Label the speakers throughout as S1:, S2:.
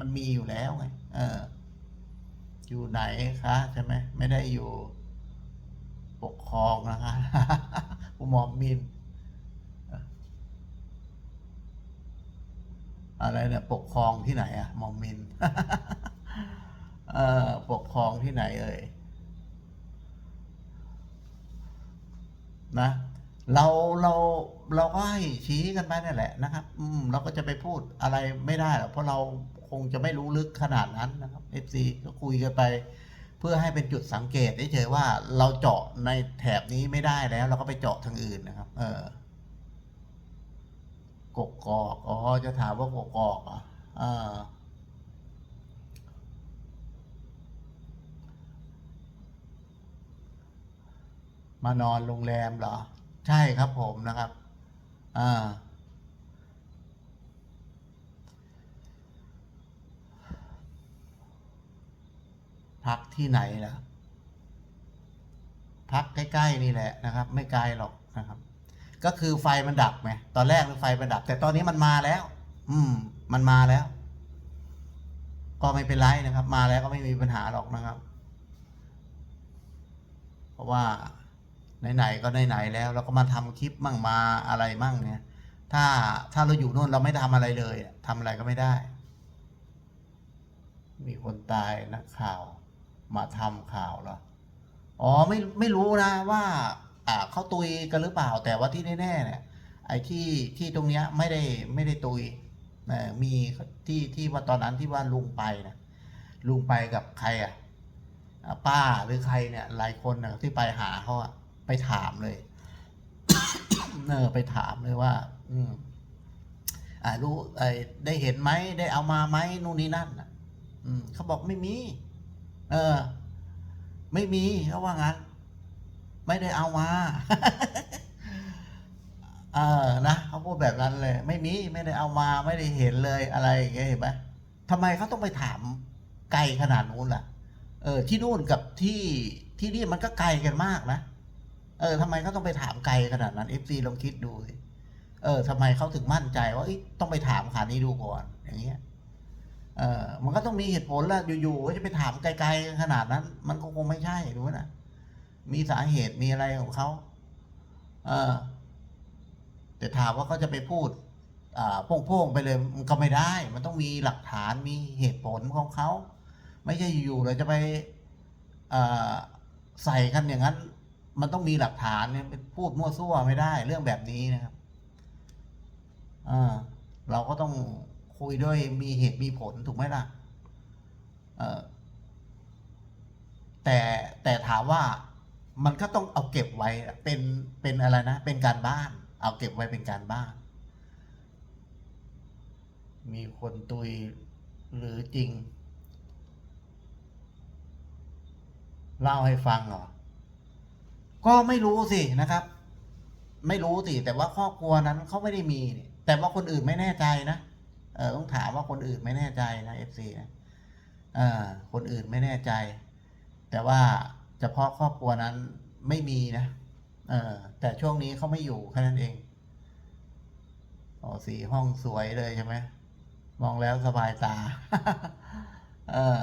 S1: มันมีอยู่แล้วไงเออ อยู่ไหนคะใช่ไหมไม่ได้อยู่ปกครองนะคะผู้หมอมมิน อะไรเนี่ยปกครองที่ไหนอะหมอมมิน เออปกครองที่ไหนเอ่ยนะเราเราเราก็ให้ชี้กันไปนั่นแหละนะครับ อืม เราก็จะไปพูดอะไรไม่ได้หรอกเพราะเรา คงจะไม่รู้ลึกขนาดนั้นนะครับ FC ก็คุยกันไป เพื่อให้เป็นจุดสังเกตเฉยๆว่าเราเจาะในแถบนี้ไม่ได้แล้ว เราก็ไปเจาะทางอื่นนะครับ เออกกอกอ๋อจะถามว่ากกอกอะอ่ามานอนโรงแรมเหรอ ใช่ครับผมนะครับ อ่า พัก ที่ไหนล่ะ พักใกล้ ๆ นี่แหละนะครับ ไม่ไกลหรอกนะครับ ก็คือไฟมันดับไงตอนแรกไฟมันดับ แต่ตอนนี้มันมาแล้ว อืม มันมาแล้ว ก็ไม่เป็นไรนะครับ มาแล้วก็ไม่มีปัญหาหรอกนะครับ เพราะว่าไหนๆก็ไหนๆแล้วเราก็มาทำคลิปมั่งมาอะไรมั่งเนี่ย ถ้าถ้าเราอยู่นู่นเราไม่ทำอะไรเลยอะทำอะไรก็ไม่ได้ มีคนตายนักข่าว มาทำข่าวเหรอ อ๋อไม่ไม่รู้นะว่าอ่าเขาตุยกันหรือเปล่า แต่ว่าที่แน่ๆเนี่ยไอ้ที่ที่ตรงเนี้ยไม่ได้ไม่ได้ตุยมีที่ที่ว่าตอนนั้นที่ว่าลุงไปนะลุงไปกับใครอะป้าหรือใครเนี่ยหลายคนนะที่ไปหาเขาอะไปถามเลยเออไปถามเลยว่า อืมอ่ารู้ไอ้ได้เห็นไหมได้เอามาไหมนู่นนี่นั่นน่ะ อืมเขาบอกไม่มี เออ ไม่มีเขาว่างั้น ไม่ได้เอามา เออนะเขาพูดแบบนั้นเลย ไม่มีไม่ได้เอามาไม่ได้เห็นเลยอะไรอย่างเงี้ยเห็นไหมทำไมเขาต้องไปถามไกลขนาดนู้นล่ะ เออ ที่นู่นกับที่ที่นี่มันก็ไกลกันมากนะเออทำไมเขาต้องไปถามไกลขนาดนั้นเอฟซีลองคิดดูเออทำไมเขาถึงมั่นใจว่าต้องไปถามขานี้ดูก่อน อย่างเงี้ย เออมันก็ต้องมีเหตุผลแหละอยู่ๆก็จะไปถามไกลๆขนาดนั้น มันก็คงไม่ใช่รู้นะมีสาเหตุมีอะไรของเขาเออ แต่ถามว่าเขาจะไปพูดอ่าโพ่งๆไปเลยมันก็ไม่ได้ มันต้องมีหลักฐานมีเหตุผลของเขาไม่ใช่อยู่ๆเราจะไปใส่กันอย่างนั้น มันต้องมีหลักฐานเนี่ยพูดมั่วซั่วไม่ได้ เรื่องแบบนี้นะครับเราก็ต้อง คุยด้วยมีเหตุมีผลถูกไหมล่ะเออแต่แต่ถามว่ามันก็ต้องเอาเก็บไว้เป็นเป็นอะไรนะ เป็นการบ้าน เอาเก็บไว้เป็นการบ้าน มีคนตุยหรือจริง เล่าให้ฟังเหรอ ก็ไม่รู้สินะครับ ไม่รู้สิแต่ว่าครอบครัวนั้นเขาไม่ได้มี แต่ว่าคนอื่นไม่แน่ใจนะ ออต้องถามว่าคนอื่นไม่แน่ใจนะเอฟซีนะเออคนอื่นไม่แน่ใจ แต่ว่าเฉพาะครอบครัวนั้นไม่มีนะเออแต่ช่วงนี้เขาไม่อยู่แค่นั้นเองอ๋อสีห้องสวยเลยใช่ไหมมองแล้วสบายตา เออ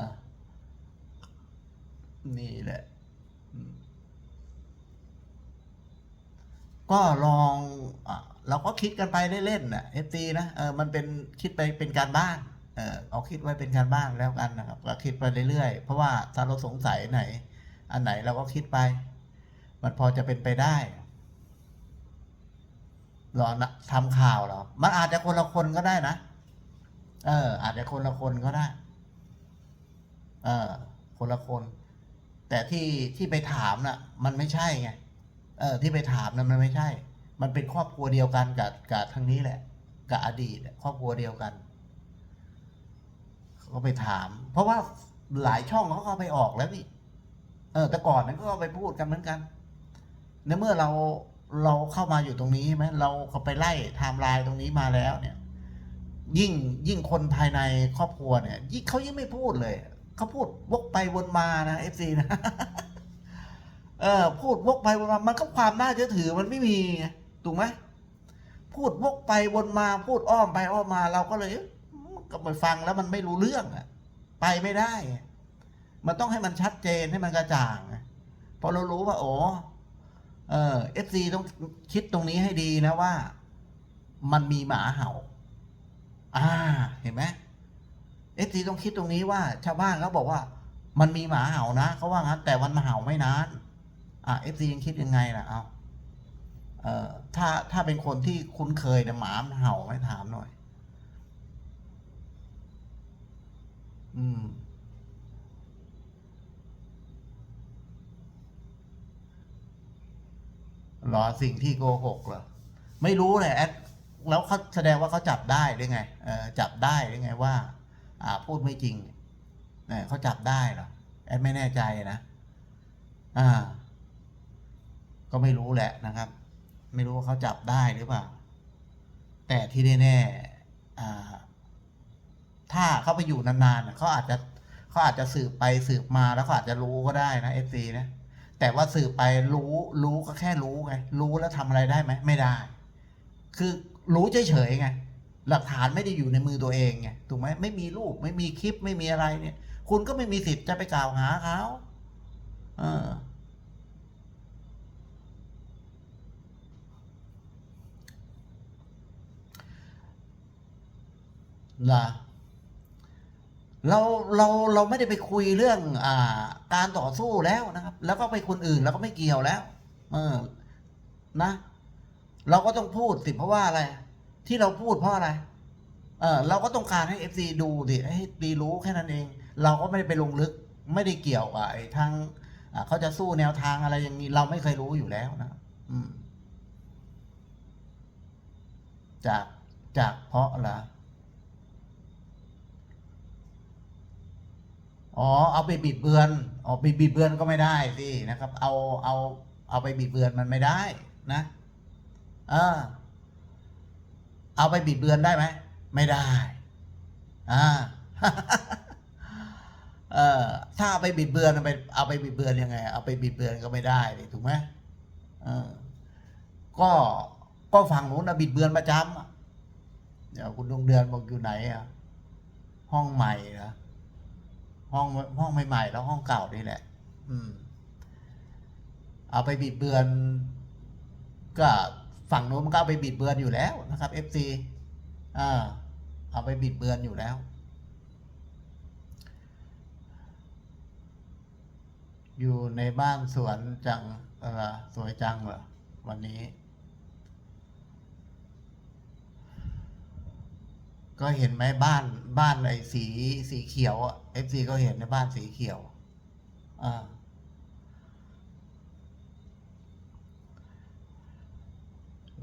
S1: นี่แหละ ก็ลองอะ เราก็คิดกันไปเล่นๆน่ะเอฟซีนะเออมันเป็นคิดไปเป็นการบ้านเออเอาคิดไว้เป็นการบ้านแล้วกันนะครับก็คิดไปเรื่อยๆ เพราะว่าถ้าเราสงสัยไหน อันไหนเราก็คิดไป มันพอจะเป็นไปได้หรอนะทำข่าวเหรอมันอาจจะคนละคนก็ได้นะ เออ อาจจะคนละคนก็ได้ เออ คนละคน แต่ที่ที่ไปถามน่ะ มันไม่ใช่ไง เออ ที่ไปถามน่ะมันไม่ใช่ มันเป็นครอบครัวเดียวกันกับกับทางนี้แหละ กับอดีตครอบครัวเดียวกันเขาไปถาม เพราะว่าหลายช่องเขาก็เอาไปออกแล้วนี่เออ แต่ก่อนนั้นก็เอาไปพูดกันเหมือนกันในเมื่อเราเราเข้ามาอยู่ตรงนี้ใช่ไหมเราเขาไปไล่ไทม์ไลน์ตรงนี้มาแล้ว เนี่ย ยิ่งยิ่งคนภายในครอบครัวเนี่ยยิ่งเขายิ่งไม่พูดเลยเขาพูดวกไปวนมานะเอฟซีนะเออพูดวกไปวนมามันก็ความน่าเชื่อถือมันไม่มีไง ถูกไหมพูดวกไปวนมาพูดอ้อมไปอ้อมมา เราก็เลยก็ไปฟังแล้วมันไม่รู้เรื่องอะไปไม่ได้ มันต้องให้มันชัดเจนให้มันกระจ่างอะพอเรารู้ว่า โอ้เออเอฟซีต้องคิดตรงนี้ให้ดีนะว่า มันมีหมาเห่า อ่า เห็นไหมเอฟซีต้องคิดตรงนี้ว่า ชาวบ้านเขาบอกว่า มันมีหมาเห่านะเขาว่างั้นแต่มันมาเห่าไม่นานอะเอฟซียังคิดยังไงล่ะเอา ถ้าถ้าเป็นคนที่คุ้นเคยเนี่ยหมามเห่าไหม่ถามหน่อย อืม หรอสิ่งที่โกหกเหรอ ไม่รู้เลยแอดแล้วเขาแสดงว่าเขาจับได้ได้ไงจับได้ได้ไงว่า อ่า พูดไม่จริงเนี่ยเขาจับได้เหรอแอดไม่แน่ใจนะ อ่า ก็ไม่รู้แหละนะครับ ไม่รู้ว่าเขาจับได้หรือเปล่า แต่ที่แน่ๆอ่าถ้าเขาไปอยู่นานๆเขาอาจจะเขาอาจจะสืบไปสืบมาแล้วเขาอาจจะรู้ก็ได้นะเอฟซีนะแต่ว่าสืบไปรู้รู้ก็แค่รู้ไง รู้แล้วทำอะไรได้ไหมไม่ได้ คือรู้เฉยๆไงหลักฐานไม่ได้อยู่ในมือตัวเองไงถูกไหมไม่มีรูปไม่มีคลิปไม่มีอะไรเนี่ย คุณก็ไม่มีสิทธิ์จะไปกล่าวหาเขาเออ ล่ะเราเราเราไม่ได้ไปคุยเรื่องอ่าการต่อสู้แล้วนะครับ แล้วก็ไปคนอื่นแล้วก็ไม่เกี่ยวแล้ว เออนะ เราก็ต้องพูดสิเพราะว่าอะไร ที่เราพูดเพราะอะไร เออเราก็ต้องการให้เอฟซีดูสิให้ดีรู้แค่นั้นเอง เราก็ไม่ได้ไปลงลึกไม่ได้เกี่ยวกับไอ้ทางเขาจะสู้แนวทางอะไรอย่างนี้ เราไม่เคยรู้อยู่แล้วนะอืม จากจากเพราะอะไร อ๋อเอาไปบิดเบือนอ๋อไปบิดเบือนก็ไม่ได้สินะครับ เอาเอาเอาไปบิดเบือนมันไม่ได้นะเออเอาไปบิดเบือนได้ไหมไม่ได้อ่าเออถ้าเอาไปบิดเบือนเอาไปเอาไปบิดเบือนยังไง เอาไปบิดเบือนก็ไม่ได้ดิถูกไหมเออก็ก็ฝั่งนู้นนะบิดเบือนประจำเดี๋ยวคุณดวงเดือนบอกอยู่ไหนอะห้องใหม่เหรอ ห้องห้องใหม่ๆแล้วห้องเก่านี่แหละ อืม เอาไปบิดเบือน ก็ฝั่งโน้นมันก็เอาไปบิดเบือนอยู่แล้วนะครับ FC อ่าเอาไปบิดเบือนอยู่แล้ว อยู่ในบ้านสวนจังเออสวยจังเหรอวันนี้ ก็เห็นไหมบ้านบ้านไอ้สีสีเขียวอะเอฟซีก็เห็นในบ้านสีเขียวอ่า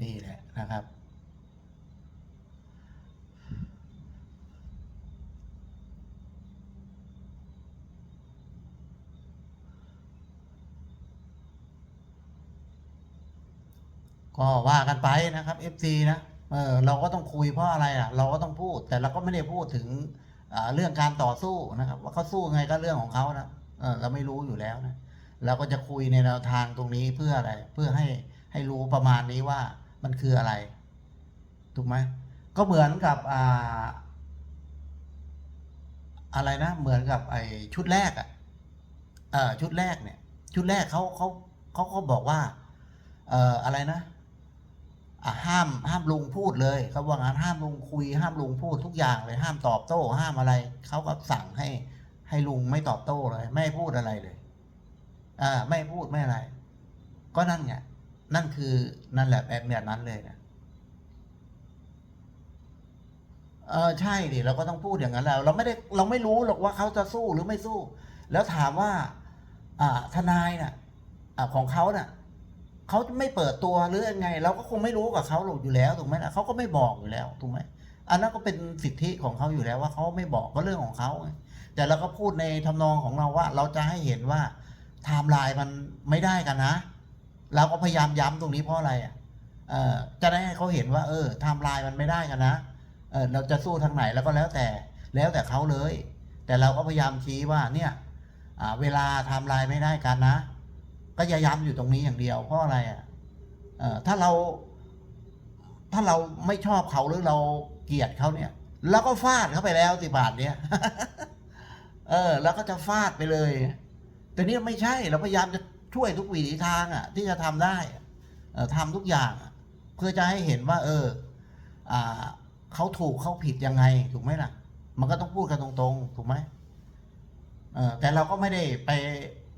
S1: นี่แหละนะครับ ก็ว่ากันไปนะครับ FC นะ เออเราก็ต้องคุยเพราะอะไรอะ เราก็ต้องพูด แต่เราก็ไม่ได้พูดถึงเรื่องการต่อสู้นะครับ ว่าเขาสู้ไงก็เรื่องของเขานะเเราไม่รู้อยู่แล้วนะเราก็จะคุยในแนวทางตรงนี้เพื่ออะไร เพื่อให้ให้รู้ประมาณนี้ว่ามันคืออะไร ถูกไหมก็เหมือนกับอ่าอะไรนะ เหมือนกับไอ้ชุดแรกอะเออชุดแรกเนี่ย ชุดแรกเขาเขาเขาก็บอกว่า เอ่ออะไรนะ ห้ามห้ามลุงพูดเลยเขาว่างั้นห้ามลุงคุย ห้ามลุงพูดทุกอย่างเลยห้ามตอบโต้ ห้ามอะไรเขาก็สั่งให้ให้ลุงไม่ตอบโต้เลย ไม่พูดอะไรเลยอ่าไม่พูดไม่อะไร ก็นั่นไงนั่นคือนั่นแหละแบบแบบนั้นเลยนะเออใช่ดิเราก็ต้องพูดอย่างนั้นแล้ว เราไม่ได้เราไม่รู้หรอกว่าเขาจะสู้หรือไม่สู้ แล้วถามว่า อ่าทนายน่ะอ่าของเขาน่ะ เขาไม่เปิดตัวหรือยังไง เราก็คงไม่รู้กับเขาหรอกอยู่แล้วถูกไหมล่ะเขาก็ไม่บอกอยู่แล้วถูกไหมอันนั้นก็เป็นสิทธิของเขาอยู่แล้วว่าเขาไม่บอกก็เรื่องของเขาแต่เราก็พูดในทำนองของเราว่า เราจะให้เห็นว่าไทม์ไลน์มันไม่ได้กันนะ เราก็พยายามย้ำตรงนี้เพราะอะไรอะจะได้ให้เขาเห็นว่า เออไทม์ไลน์มันไม่ได้กันนะเออเราจะสู้ทางไหนแล้วก็แล้วแต่แล้วแต่เขาเลย แต่เราก็พยายามชี้ว่าเนี่ยเวลาไทม์ไลน์ไม่ได้กันนะ ก็จะย้ำอยู่ตรงนี้อย่างเดียวเพราะอะไรอะถ้าเรา ถ้าเราไม่ชอบเขาหรือเราเกลียดเขาเนี่ยแล้วก็ฟาดเขาไปแล้วสิบาทเนี้ยเออ แล้วก็จะฟาดไปเลย แต่นี่ไม่ใช่เราพยายามจะช่วยทุกวิถีทางอะ ที่จะทำได้เออทำทุกอย่าง เพื่อจะให้เห็นว่า เออ อ่าเขาถูกเขาผิดยังไง ถูกไหมล่ะ มันก็ต้องพูดกันตรงๆ ถูกไหมเออแต่เราก็ไม่ได้ไป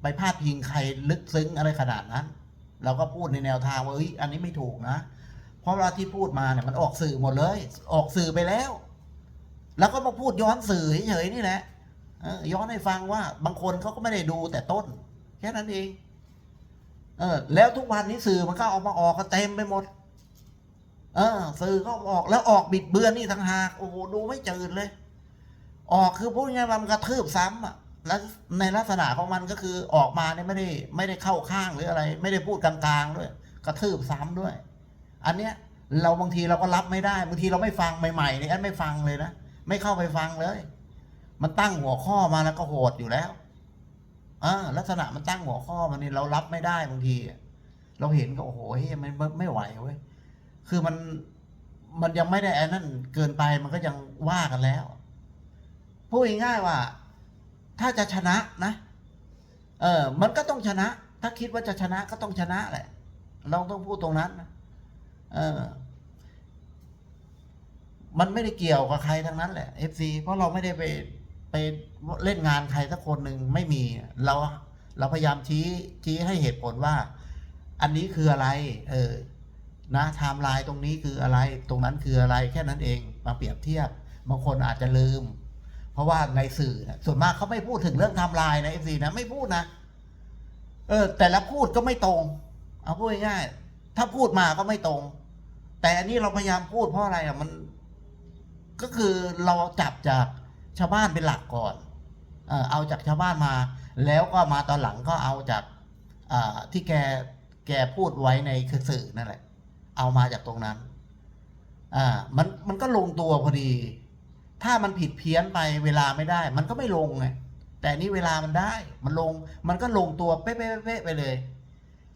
S1: ไปพาดพิงใครลึกซึ้งอะไรขนาดนั้น เราก็พูดในแนวทางว่าเอ้ยอันนี้ไม่ถูกนะ เพราะเวลาที่พูดมาเนี่ยมันออกสื่อหมดเลย ออกสื่อไปแล้ว แล้วก็มาพูดย้อนสื่อเฉยๆนี่แหละย้อนให้ฟังว่าบางคนเขาก็ไม่ได้ดูแต่ต้น แค่นั้นเองเออแล้วทุกวันนี้สื่อมันก็เอามาออกกันเต็มไปหมด เออ สื่อก็ออกแล้วออกบิดเบือนนี่ทั้งหากโอ้โหดูไม่จืดเลย ออกคือพูดง่ายๆมันกระทืบซ้ำอะ แล้วในลักษณะของมันก็คือออกมาเนี่ยไม่ได้ไม่ได้เข้าข้างหรืออะไร ไม่ได้พูดกลางๆด้วยกระทืบซ้ำด้วย อันเนี้ยเราบางทีเราก็รับไม่ได้บางทีเราไม่ฟังใหม่ๆเนี่แอดไม่ฟังเลยนะไม่เข้าไปฟังเลย มันตั้งหัวข้อมาแล้วก็โหดอยู่แล้วอ่าลักษณะมันตั้งหัวข้อมันนี่เรารับไม่ได้บางที เราเห็นก็โอ้โหเฮ้ยมันไม่ไม่ไหวเว้ยคือมันมันยังไม่ได้อันนั้นเกินไปมันก็ยังว่ากันแล้วพูดง่ายๆว่า ถ้าจะชนะนะ เออ มันก็ต้องชนะ ถ้าคิดว่าจะชนะก็ต้องชนะแหละ เราต้องพูดตรงนั้นนะเออ มันไม่ได้เกี่ยวกับใครทั้งนั้นแหละ FC เพราะเราไม่ได้ไปไปเล่นงานใครสักคนหนึ่งไม่มีเราเราพยายามชี้ชี้ให้เหตุผลว่า อันนี้คืออะไร เออ นะไทม์ไลน์ตรงนี้คืออะไร ตรงนั้นคืออะไรแค่นั้นเอง มาเปรียบเทียบบางคนอาจจะลืม เพราะว่าในสื่อนะส่วนมากเขาไม่พูดถึงเรื่องทม์ไลน์นะ FC นะไม่พูดนะ เออ แต่ละพูดก็ไม่ตรง เอาพูดง่ายๆถ้าพูดมาก็ไม่ตรง แต่อันนี้เราพยายามพูดเพราะอะไรอะมัน ก็คือเราจับจากชาวบ้านเป็นหลักก่อน เออเอาจากชาวบ้านมา แล้วก็มาตอนหลังก็เอาจากอที่แกแกพูดไว้ในคือสื่อนั่นแหละ เอามาจากตรงนั้น อ่า มันมันก็ลงตัวพอดี ถ้ามันผิดเพี้ยนไปเวลาไม่ได้ มันก็ไม่ลงไงแต่นี่เวลามันได้ มันลง มันก็ลงตัวเป๊ะๆไปเลย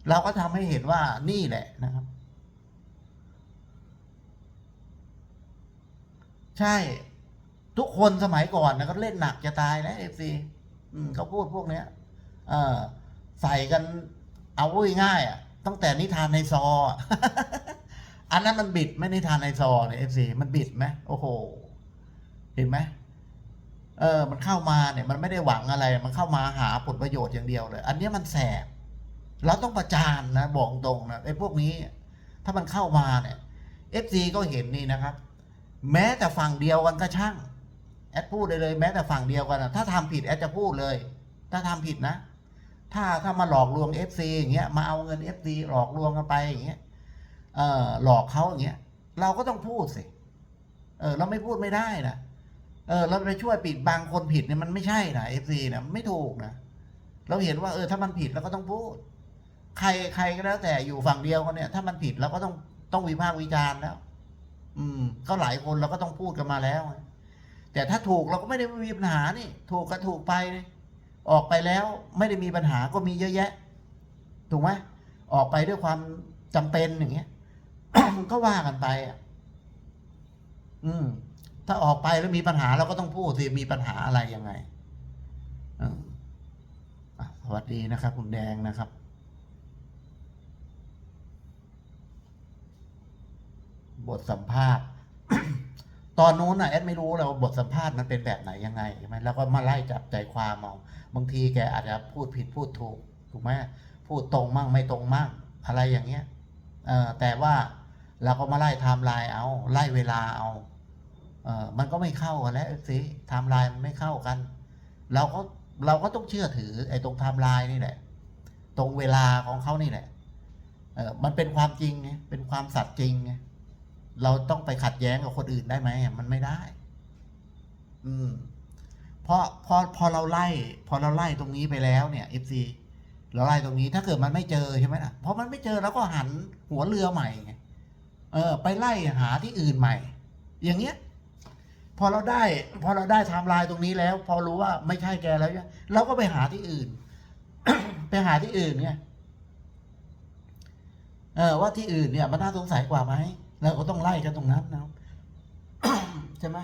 S1: เราก็ทำให้เห็นว่านี่แหละนะครับ ใช่ ทุกคนสมัยก่อนนะก็เล่นหนักจะตายนะเอฟซีเขาพูดพวกเนี้ยเออใส่กันเอาง่ายๆอะ ตั้งแต่นิทานในซอ อันนั้นมันบิดไม่นิทานในซอเนี่ยเอฟซีมันบิดไหมโอ้โห เห็นไหมเออ มันเข้ามาเนี่ย มันไม่ได้หวังอะไร มันเข้ามาหาผลประโยชน์อย่างเดียวเลย อันนี้มันแสบ เราต้องประจานนะ บอกตรงนะไอ้พวกนี้ ถ้ามันเข้ามาเนี่ยเอฟซีก็เห็นนี่นะครับ แม้แต่ฝั่งเดียวกันก็ช่าง แอดพูดเลยเลย แม้แต่ฝั่งเดียวกันนะถ้าทำผิดแอดจะพูดเลย ถ้าทำผิดนะ ถ้าถ้ามาหลอกลวงเอฟซีอย่างเงี้ย มาเอาเงินเอฟซีหลอกลวงกันไปอย่างเงี้ย เออหลอกเขาอย่างเงี้ย เราก็ต้องพูดสิ เออ เราไม่พูดไม่ได้นะ เออเราไปช่วยปิดบังคนผิดเนี่ยมันไม่ใช่นะเอฟซีนะไม่ถูกนะเราเห็นว่าเออถ้ามันผิดเราก็ต้องพูด ใครใครก็แล้วแต่อยู่ฝั่งเดียวกันเนี่ย ถ้ามันผิดเราก็ต้องต้องวิพากษ์วิจารณ์แล้ว อืม ก็หลายคนเราก็ต้องพูดกันมาแล้ว แต่ถ้าถูกเราก็ไม่ได้มีปัญหานี่ ถูกก็ถูกไปนี่ออกไปแล้วไม่ได้มีปัญหาก็มีเยอะแยะ ถูกไหมออกไปด้วยความจำเป็นอย่างเงี้ยก็ว่ากันไปอะ อืม ถ้าออกไปแล้วมีปัญหาเราก็ต้องพูดสิมีปัญหาอะไรยังไงสวัสดีนะครับ คุณแดงนะครับบทสัมภาษณ์ ตอนนู้นน่ะแอดไม่รู้เลยว่าบทสัมภาษณ์มันเป็นแบบไหนยังไงใช่ไหมแล้วก็มาไล่จับใจความเอาบางทีแกอาจจะพูดผิดพูดถูกถูกไหมพูดตรงมั่งไม่ตรงมั่ง อะไรอย่างเงี้ยเออแต่ว่าเราก็มาไล่ไทม์ไลน์เอา ไล่เวลาเอา มันก็ไม่เข้ากันแล้วสิไทม์ไลน์มันไม่เข้ากัน เราก็เราก็ต้องเชื่อถือไอ้ตรงไทม์ไลน์นี่แหละ ตรงเวลาของเขานี่แหละเออมันเป็นความจริงไงเป็นความสัตย์จริงไงเราต้องไปขัดแย้งกับคนอื่นได้ไหมมันไม่ได้ อืมเพราะพอพอเราไล่ พอเราไล่ตรงนี้ไปแล้วเนี่ย FC เราไล่ตรงนี้ถ้าเกิดมันไม่เจอใช่ไหมล่ะพอมันไม่เจอเราก็หันหัวเรือใหม่ไงเออ ไปไล่หาที่อื่นใหม่ อย่างเงี้ย พอเราได้ พอเราได้ไทม์ไลน์ตรงนี้แล้ว พอรู้ว่าไม่ใช่แกแล้วเนี่ยเราก็ไปหาที่อื่น ไปหาที่อื่นเนี่ยเออว่าที่อื่นเนี่ยมันน่าสงสัยกว่าไหมเราก็ต้องไล่กันตรงนั้นนะใช่ไหม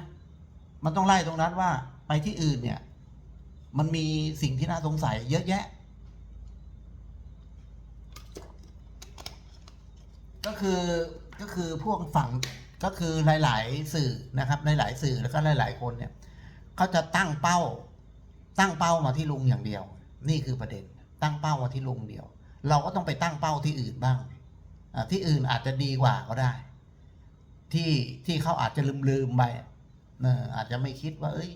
S1: มันต้องไล่ตรงนั้นว่า ไปที่อื่นเนี่ย มันมีสิ่งที่น่าสงสัย เยอะแยะ ก็คือก็คือพวกฝั่ง ก็คือหลาย ๆ สื่อนะครับหลาย ๆ สื่อแล้วก็หลาย ๆ คนเนี่ยเขาจะตั้งเป้า ตั้งเป้ามาที่ลุงอย่างเดียว นี่คือประเด็น ตั้งเป้ามาที่ลุงเดียว เราก็ต้องไปตั้งเป้าที่อื่นบ้างที่อื่นอาจจะดีกว่าก็ได้ ที่ที่เขาอาจจะลืมลืมๆไปออาจจะไม่คิดว่า เอ้ย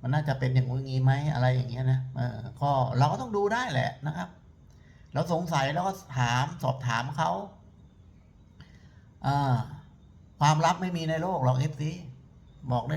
S1: มันน่าจะเป็นอย่างงี้ไหมอะไรอย่างเงี้ยนะก็เราก็ต้องดูได้แหละนะครับ เราสงสัยเราก็ถามสอบถามเขาอ่า ความลับไม่มีในโลกหรอกเอฟซีบอกได้เลย